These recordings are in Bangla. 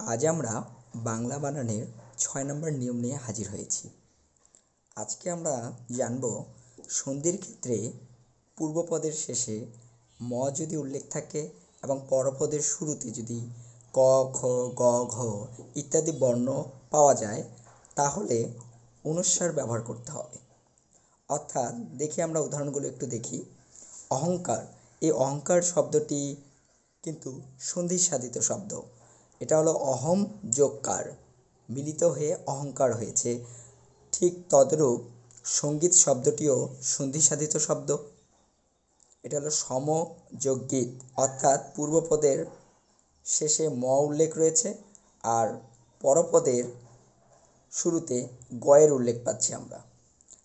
আজ আমরা বাংলা বানানের ছয় নম্বর নিয়ম নিয়ে হাজির হয়েছি। আজকে আমরা জানব সন্ধির ক্ষেত্রে পূর্বপদের শেষে ম যদি উল্লেখ থাকে এবং পরপদের শুরুতে যদি ক খ গ, ঘ ইত্যাদি বর্ণ পাওয়া যায়, তাহলে অনুস্বার ব্যবহার করতে হবে। অর্থাৎ দেখি আমরা উদাহরণগুলো একটু দেখি। অহংকার, এই অহংকার শব্দটি কিন্তু সন্ধি সাধিত শব্দ। এটা হলো অহম যোগকার মিলিত হয়ে অহংকার হয়েছে। ঠিক তদ্রূপ সংগীত শব্দটিও সন্ধি সাধিত শব্দ। এটা হলো সম যোগ গীত অর্থাৎ পূর্বপদের শেষে ম উল্লেখ রয়েছে আর পরপদের শুরুতে গয়ের উল্লেখ পাচ্ছি আমরা।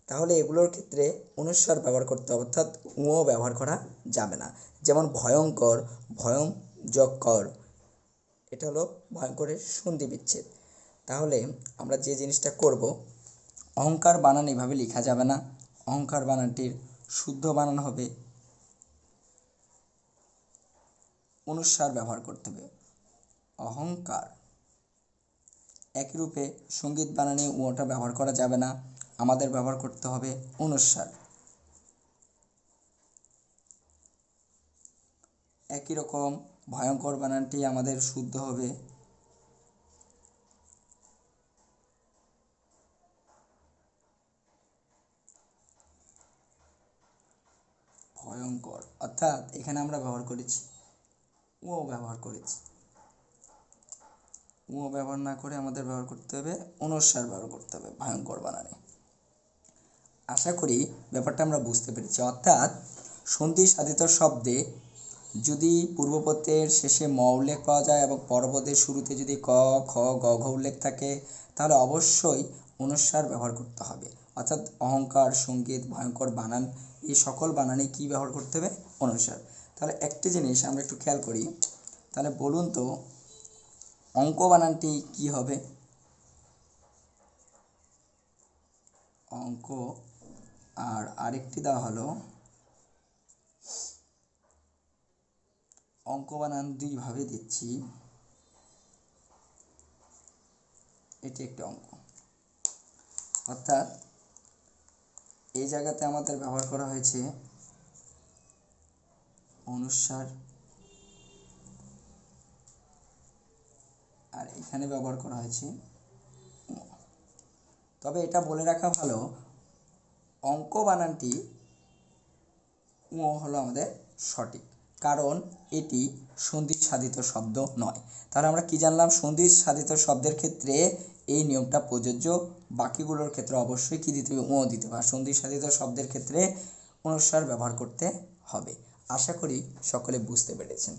তাহলে এগুলোর ক্ষেত্রে অনুস্বার ব্যবহার করতে হবে, অর্থাৎ উঁ ব্যবহার করা যাবে না। যেমন ভয়ঙ্কর, ভয়ম যক্কর এটা হলো ভয়ঙ্করের সন্ধি বিচ্ছেদ। তাহলে আমরা যে জিনিসটা করব, অহংকার বানান এভাবে লেখা যাবে না। অহংকার বানানটির শুদ্ধ বানান হবে। অনুসার ব্যবহার করতে হবে। অহংকার একই রূপে সংগীত বানানে ওটা ব্যবহার করা যাবে না। আমাদের ব্যবহার করতে হবে অনুসার। একই রকম ভয়ঙ্কর বানানটি আমাদের শুদ্ধ হবে। ভয়ঙ্কর। অর্থাৎ এখানে আমরা ব্যবহার করেছি। ও ব্যবহার করেছি। ও ব্যবহার না করে আমাদের ব্যবহার করতে হবে অনুস্বার ব্যবহার করতে হবে ভয়ঙ্কর বানানে। আশা করি ব্যাপারটা আমরা বুঝতে পেরেছি। অর্থাৎ সন্ধি সাধিত শব্দে যদি পূর্বপদের শেষে ম উল্লেখ পাওয়া যায় এবং পরপদের শুরুতে যদি ক, খ, গ, ঘ উল্লেখ থাকে, তাহলে অবশ্যই অনুস্বার ব্যবহার করতে হবে। অর্থাৎ অহংকার, সংগীত, ভয়ঙ্কর বানান, এই সকল বানানে কি ব্যবহার করতে হবে? অনুস্বার তাহলে একটি জিনিস আমরা একটু খেয়াল করি। তাহলে বলুন তো, অঙ্ক বানানটি কি হবে? অঙ্ক আর আরেকটি দেওয়া হলো অঙ্ক বানান দুইভাবে দিচ্ছি। এটি একটি অঙ্ক। অর্থাৎ এই জায়গাতে আমাদের ব্যবহার করা হয়েছে অনুস্বার আর এখানে ব্যবহার করা হয়েছে। তবে এটা বলে রাখা ভালো, অঙ্ক বানানটি উ হলো আমাদের সঠিক। কারণ এটি সন্ধি সাধিত শব্দ নয়। তাহলে আমরা কি জানলাম? সন্ধি সাধিত শব্দের ক্ষেত্রে এই নিয়মটা প্রযোজ্য। বাকিগুলোর ক্ষেত্রে অবশ্যই কি দিতে হবে? ও দিতে হবে। আর সন্ধি সাধিত শব্দের ক্ষেত্রে অনুস্বার ব্যবহার করতে হবে। আশা করি সকলে বুঝতে পেরেছেন।